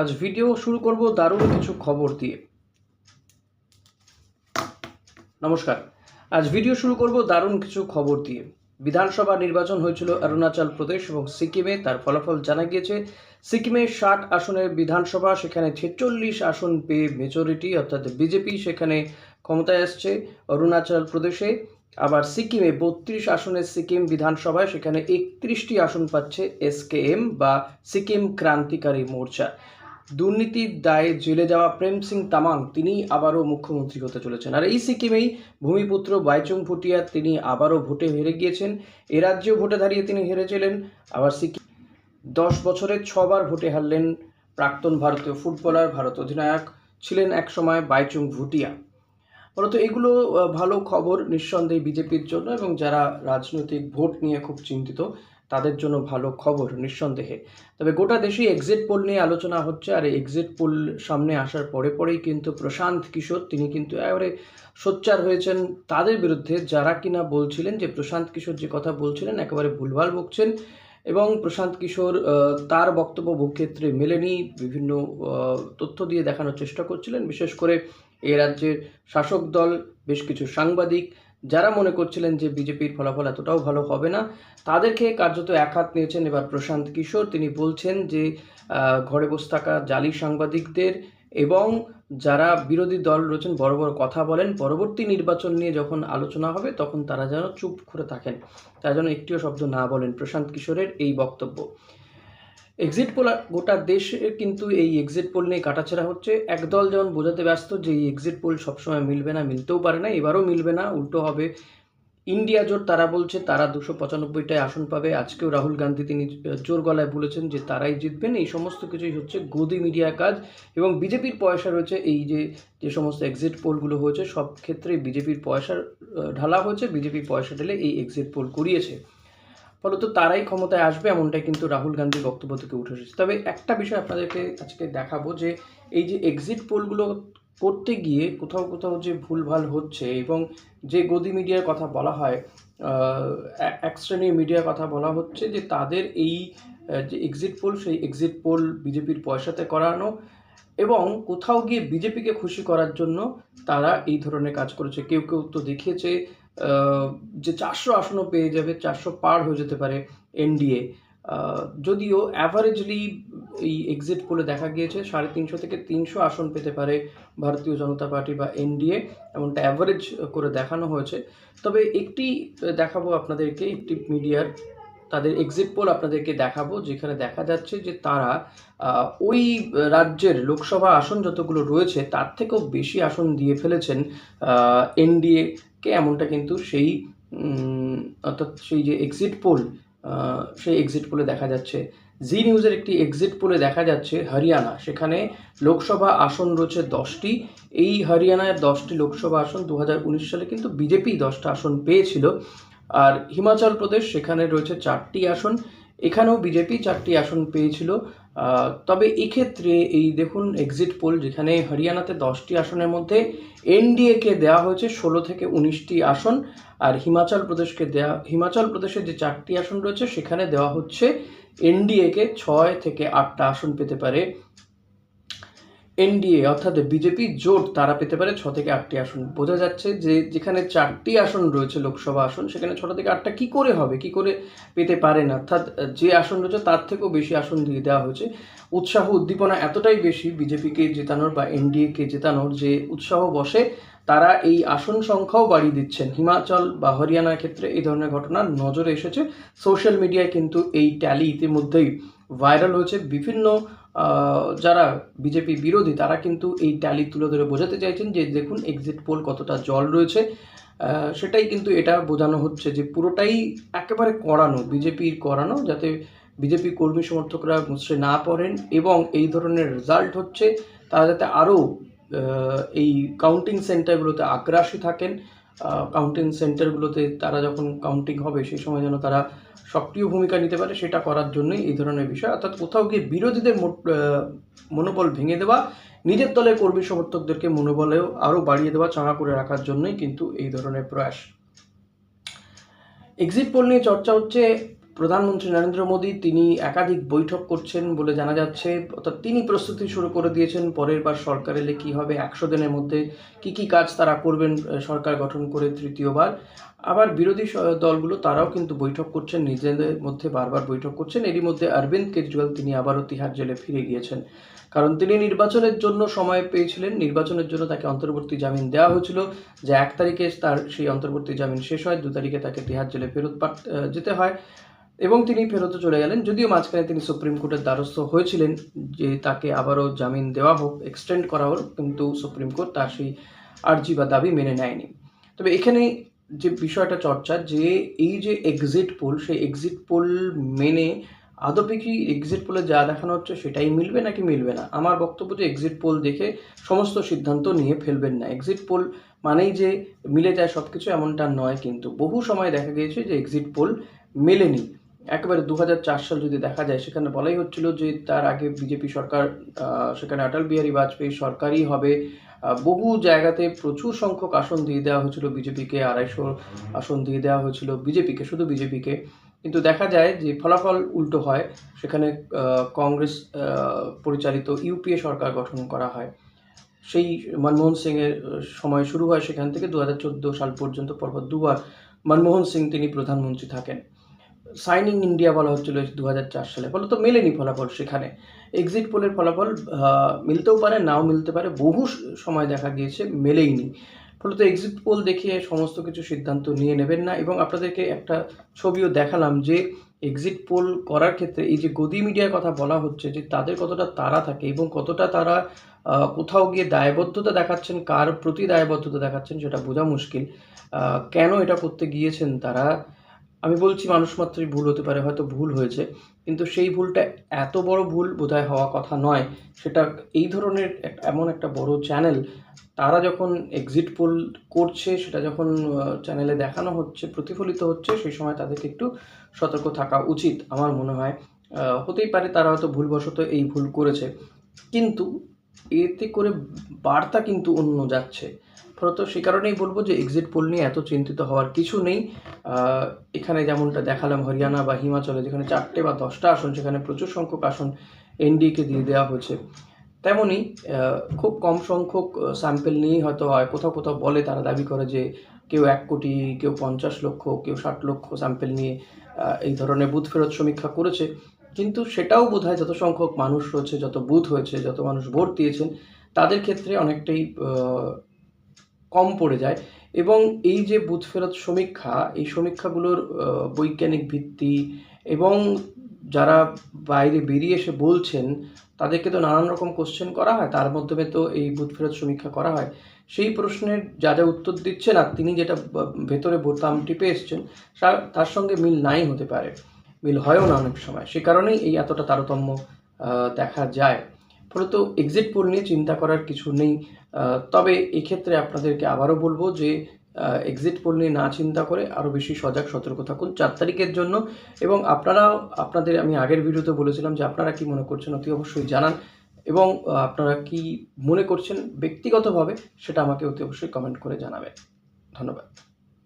আজ ভিডিও শুরু করব দারুণ কিছু খবর দিয়ে। নমস্কার। আজ ভিডিও শুরু করব দারুণ কিছু খবর দিয়ে। বিধানসভা নির্বাচন হয়েছিল অরুণাচল প্রদেশ এবং সিকিমে, তার ফলাফল জানা গিয়েছে। সিকিমে ষাট আসনের বিধানসভা, সেখানে ছেচল্লিশ আসন পেয়ে মেজরিটি অর্থাৎ বিজেপি সেখানে ক্ষমতায় আসছে অরুণাচল প্রদেশে। আবার সিকিমে বত্রিশ আসনের সিকিম বিধানসভায়, সেখানে একত্রিশটি আসন পাচ্ছে এসকেএম বা সিকিম ক্রান্তিকারী মোর্চা। দুর্নীতির দায়ে জেলে যাওয়া প্রেম সিং তামাং তিনি আবারও মুখ্যমন্ত্রী হতে চলেছেন। আর এই সিকিমেই ভূমিপুত্র বাইচুং ভুটিয়া, তিনি আবারও ভোটে হেরে গিয়েছেন। এ রাজ্যেও ভোটে দাঁড়িয়ে তিনি হেরেছিলেন আবার সিকিম দশ বছরে ছবার ভোটে হারলেন প্রাক্তন ভারতীয় ফুটবলার, ভারত অধিনায়ক ছিলেন একসময় বাইচুং ভুটিয়া। মূলত এগুলো ভালো খবর নিঃসন্দেহে বিজেপির জন্য এবং যারা রাজনৈতিক ভোট নিয়ে খুব চিন্তিত তাদের জন্য ভালো খবর নিঃসন্দেহে। তবে গোটা দেশেই এক্সিট পোল নিয়ে আলোচনা হচ্ছে আর এক্সিট পোল সামনে আসার পরে পরেই কিন্তু প্রশান্ত কিশোর, তিনি কিন্তু একেবারে সোচ্চার হয়েছেন তাদের বিরুদ্ধে। যারা কিনা বলছিলেন যে প্রশান্ত কিশোর যে কথা বলছিলেন একেবারে ভুলভাল বকছেন এবং প্রশান্ত কিশোর তার বক্তব্য বহুক্ষেত্রে মেলেনি, বিভিন্ন তথ্য দিয়ে দেখানোর চেষ্টা করছিলেন। বিশেষ করে এ রাজ্যের শাসক দল, বেশ কিছু সাংবাদিক যারা মনে করছিলেন যে বিজেপির ফলাফল এতটাও ভালো হবে না তাদেরকে কার্যত এক হাত নিয়েছেন এবার প্রশান্ত কিশোর। তিনি বলছেন যে ঘরে বসে থাকা জালি সাংবাদিকদের এবং যারা বিরোধী দল রয়েছেন, বড় বড় কথা বলেন, পরবর্তী নির্বাচন নিয়ে যখন আলোচনা হবে, তখন তারা যেন চুপ করে থাকেন। তারা যেন একটিও শব্দ না বলেন প্রশান্ত কিশোরের এই বক্তব্য। এক্সিট পোল গোটা দেশে কিন্তু এই এক্সিট পোল নিয়ে কাটাছেড়া হচ্ছে। একদল যেমন বোঝাতে ব্যস্ত যে এই এক্সিট পোল সবসময় মিলবে না, মিলতেও পারে না, এবারও মিলবে না, উল্টো হবে। ইন্ডিয়া জোট তারা বলছে তারা দুশো পঁচানব্বইটায় আসন পাবে। আজকেও রাহুল গান্ধী তিনি জোর গলায় বলেছেন যে তারাই জিতবেন। এই সমস্ত কিছুই হচ্ছে গদি মিডিয়া কাজ এবং বিজেপির পয়সা রয়েছে। এই যে যে সমস্ত এক্সিট পোলগুলো হয়েছে, সব ক্ষেত্রে বিজেপির পয়সা ঢালা হয়েছে। বিজেপি পয়সা ঢেলে এই এক্সিট পোল করিয়েছে। ফলত তারাই ক্ষমতায় আসবে এমনটাই কিন্তু রাহুল গান্ধীর বক্তব্য থেকে উঠে এসেছে। তবে একটা বিষয় আপনাদেরকে আজকে দেখাবো যে এই যে এক্সিট পোলগুলো করতে গিয়ে কোথাও কোথাও যে ভুলভাল হচ্ছে এবং যে গদি মিডিয়ার কথা বলা হয় এক- শ্রেণির মিডিয়ার কথা বলা হচ্ছে যে তাদের এই যে এক্সিট পোল সেই এক্সিট পোল বিজেপির পয়সাতে করানো এবং কোথাও গিয়ে বিজেপিকে খুশি করার জন্য তারা এই ধরনের কাজ করেছে। কেউ কেউ তো দেখিয়েছে যে চারশো আসনও পেয়ে যাবে, চারশো পার হয়ে যেতে পারে এনডিএ যদিও অ্যাভারেজলি এই এক্সিট পোলে দেখা গিয়েছে, সাড়ে তিনশো থেকে তিনশো আসন পেতে পারে ভারতীয় জনতা পার্টি বা এনডিএ এমনটা অ্যাভারেজ করে দেখানো হয়েছে। তবে একটি দেখাবো আপনাদেরকে, একটি মিডিয়ার তাদের এক্সিট পোল আপনাদেরকে দেখাবো, যেখানে দেখা যাচ্ছে যে তারা ওই রাজ্যের লোকসভা আসন যতগুলো রয়েছে, তার থেকেও বেশি আসন দিয়ে ফেলেছেন এনডিএ কে এমনটা কিন্তু সেই অর্থাৎ সেই যে এক্সিট পোল সেই এক্সিট পোলে দেখা যাচ্ছে। জি নিউজের একটি এক্সিট পোলে দেখা যাচ্ছে হরিয়ানা, সেখানে লোকসভা আসন রয়েছে দশটি। এই হরিয়ানায় দশটি লোকসভা আসন দু হাজার উনিশ সালে কিন্তু বিজেপি দশটা আসন পেয়েছিল। আর হিমাচল প্রদেশ, সেখানে রয়েছে চারটি আসন। এখানেও বিজেপি চারটি আসন পেয়েছিল। তবে এক্ষেত্রে এই দেখুন এক্সিট পোল যেখানে হরিয়ানাতে দশটি আসনের মধ্যে এনডিএকে দেওয়া হয়েছে ষোলো থেকে উনিশটি আসন আর হিমাচল প্রদেশকে দেওয়া হিমাচল প্রদেশের যে চারটি আসন রয়েছে সেখানে দেওয়া হচ্ছে এনডিএকে ছয় থেকে আটটা আসন পেতে পারে। এনডিএ অর্থাৎ বিজেপি জোট, তারা পেতে পারে ছ থেকে আটটি আসন। বোঝা যাচ্ছে যে যেখানে চারটি আসন রয়েছে লোকসভা আসন, সেখানে ছটা থেকে আটটা কি করে হবে, কি করে পেতে পারেন অর্থাৎ যে আসন রয়েছে তার থেকেও বেশি আসন দিয়ে দেওয়া হয়েছে। উৎসাহ উদ্দীপনা এতটাই বেশি বিজেপিকে জেতানোর বা এনডিএকে জেতানোর যে উৎসাহ বসে, তারা এই আসন সংখ্যাও বাড়িয়ে দিচ্ছেন। হিমাচল বা হরিয়ানার ক্ষেত্রে এই ধরনের ঘটনা নজরে এসেছে। সোশ্যাল মিডিয়ায় কিন্তু এই ট্যালি ইতিমধ্যেই ভাইরাল হয়েছে। বিভিন্ন যারা বিজেপি বিরোধী, তারা কিন্তু এই ট্যালি তুলে ধরে বোঝাতে চাইছেন যে দেখুন এক্সিট পোল কতটা জল রয়েছে। সেটাই কিন্তু এটা বোঝানো হচ্ছে যে পুরোটাই একেবারে করানো বিজেপির করানো যাতে বিজেপি কর্মী সমর্থকরা মুছড়ে না পড়েন এবং এই ধরনের রেজাল্ট হচ্ছে, তারা যাতে আরও এই কাউন্টিং সেন্টারগুলোতে আগ্রাসী থাকেন। কাউন্টিং সেন্টারগুলোতে তারা যখন কাউন্টিং হবে, সেই সময় যেন তারা সক্রিয় ভূমিকা নিতে পারে, সেটা করার জন্যই এই ধরনের বিষয়। অর্থাৎ কোথাও গিয়ে বিরোধীদের মনোবল ভেঙে দেওয়া, নিজের দলের কর্মী সমর্থকদেরকে মনোবলেও আরও বাড়িয়ে দেওয়া, চাঙা করে রাখার জন্যই কিন্তু এই ধরনের প্রয়াস। এক্সিট পোল নিয়ে চর্চা হচ্ছে প্রধানমন্ত্রী নরেন্দ্র মোদী তিনি একাধিক বৈঠক করছেন বলে জানা যাচ্ছে। অর্থাৎ তিনি প্রস্তুতি শুরু করে দিয়েছেন, পরের বার সরকার এলে কী হবে, একশো দিনের মধ্যে কি কি কাজ তারা করবেন সরকার গঠন করে তৃতীয়বার। আবার বিরোধী দলগুলো তারাও কিন্তু বৈঠক করছেন, নিজেদের মধ্যে বারবার বৈঠক করছেন। এরই মধ্যে অরবিন্দ কেজরিওয়াল তিনি আবারও তিহার জেলে ফিরে গিয়েছেন। কারণ তিনি নির্বাচনের জন্য সময় পেয়েছিলেন, নির্বাচনের জন্য তাকে অন্তর্বর্তী জামিন দেওয়া হয়েছিল। যে এক তারিখে তার সেই অন্তর্বর্তী জামিন শেষ হয়, দু তারিখে তাকে তিহার জেলে ফেরত যেতে হয়। এবং তিনি ফেরত চলে গেলেন, যদিও মাঝখানে তিনি সুপ্রিম কোর্টের দ্বারস্থ হয়েছিলেন যে তাকে আবারও জামিন দেওয়া হোক এক্সটেন্ড করা হোক, কিন্তু সুপ্রিম কোর্ট তার সেই আর্জি বা দাবি মেনে নেয়নি। তবে এখানে যে বিষয়টা চর্চা যে এই যে এক্সিট পোল সেই এক্সিট পোল মেনে আদপে কি এক্সিট পোলে যা দেখানো হচ্ছে সেটাই মিলবে নাকি মিলবে না? আমার বক্তব্য যে এক্সিট পোল দেখে সমস্ত সিদ্ধান্ত নিয়ে ফেলবেন না। এক্সিট পোল মানেই যে মিলে যায় সব কিছু এমনটা নয়, কিন্তু বহু সময় দেখা গিয়েছে যে এক্সিট পোল মেলেনি। একেবারে দু হাজার চার সাল যদি দেখা যায়, সেখানে বলাই হচ্ছিল যে তার আগে বিজেপি সরকার সেখানে অটল বিহারী বাজপেয়ী সরকারই হবে। বহু জায়গাতে প্রচুর সংখ্যক আসন দিয়ে দেওয়া হয়েছিল বিজেপিকে, আড়াইশো আসন দিয়ে দেওয়া হয়েছিল বিজেপিকে, শুধু বিজেপিকে। কিন্তু দেখা যায় যে ফলাফল উল্টো হয়, সেখানে কংগ্রেস পরিচালিত ইউপিএ সরকার গঠন করা হয়। সেই মনমোহন সিংয়ের সময় শুরু হয় সেখান থেকে দু হাজার চোদ্দ সাল পর্যন্ত, পরপর দুবার মনমোহন সিং তিনি প্রধানমন্ত্রী থাকেন। সাইনিং ইন্ডিয়া বলা হচ্ছিল দু হাজার সালে। ফলত মেলেনি ফলাফল সেখানে। এক্সিট পোলের ফলাফল মিলতেও পারে, নাও মিলতে পারে, বহু সময় দেখা গিয়েছে মেলেইনি ফলত এক্সিট পোল দেখিয়ে সমস্ত কিছু সিদ্ধান্ত নিয়ে নেবেন না এবং আপনাদেরকে একটা ছবিও দেখালাম যে এক্সিট পোল করার ক্ষেত্রে এই যে গদি মিডিয়ার কথা বলা হচ্ছে যে তাদের কতটা তারা থাকে এবং কতটা তারা কোথাও গিয়ে দায়বদ্ধতা দেখাচ্ছেন, কার প্রতি দায়বদ্ধতা দেখাচ্ছেন সেটা বোঝা মুশকিল। কেন এটা করতে গিয়েছেন তারা? আমি বলছি মানুষ মাত্রই ভুল হতে পারে, হয়তো ভুল হয়েছে, কিন্তু সেই ভুলটা এত বড় ভুল বোধহয় হওয়া কথা নয়। সেটা এই ধরনের এমন একটা বড় চ্যানেল তারা যখন এক্সিট পোল করছে, সেটা যখন চ্যানেলে দেখানো হচ্ছে, প্রতিফলিত হচ্ছে, সেই সময় তাদেরকে একটু সতর্ক থাকা উচিত আমার মনে হয়। হতেই পারে তারা হয়তো ভুলবশত এই ভুল করেছে, কিন্তু এতে করে বার্তা কিন্তু অন্য যাচ্ছে। ফলত সে কারণেই বলব যে এক্সিট পোল নিয়ে এত চিন্তিত হওয়ার কিছু নেই। এখানে যেমনটা দেখালাম, হরিয়ানা বা হিমাচলে যেখানে চারটে বা দশটা আসন, সেখানে প্রচুর সংখ্যক আসন এনডিএকে দিয়ে দেওয়া হয়েছে। তেমনই খুব কম সংখ্যক স্যাম্পেল নিয়েই হয়তো হয়। কোথাও কোথাও বলে তারা দাবি করে যে কেউ এক কোটি, কেউ পঞ্চাশ লক্ষ, কেউ ষাট লক্ষ স্যাম্পেল নিয়ে এই ধরনের বুথ ফেরত সমীক্ষা করেছে। কিন্তু সেটাও বোধ হয় যত সংখ্যক মানুষ রয়েছে, যত বুথ হয়েছে, যত মানুষ ভোট দিয়েছেন, তাদের ক্ষেত্রে অনেকটাই কম পড়ে যায়। এবং এই যে বুথ ফেরত সমীক্ষা, এই সমীক্ষাগুলোর বৈজ্ঞানিক ভিত্তি এবং যারা বাইরে বেরিয়ে এসে বলছেন, তাদেরকে তো নানান রকম কোশ্চেন করা হয়। তার মাধ্যমে তো এই বুথ ফেরত সমীক্ষা করা হয়। সেই প্রশ্নের যা যা উত্তর দিচ্ছেন আর তিনি যেটা ভেতরে বোতাম টিপে এসছেন তার সঙ্গে মিল নাই হতে পারে। মিল হয়ও না অনেক সময়। সে কারণেই এই এতটা তারতম্য দেখা যায়। ফলত এক্সিট পোল নিয়ে চিন্তা করার কিছু নেই। তবে এক্ষেত্রে আপনাদেরকে আবারও বলব যে এক্সিট পোল নিয়ে না চিন্তা করে আরও বেশি সজাগ সতর্ক থাকুন চার তারিখের জন্য। এবং আপনারাও, আপনাদের, আমি আগের ভিডিওতে বলেছিলাম যে আপনারা কি মনে করছেন অতি অবশ্যই জানান। এবং আপনারা কি মনে করছেন ব্যক্তিগতভাবে সেটা আমাকে অতি অবশ্যই কমেন্ট করে জানাবেন। ধন্যবাদ।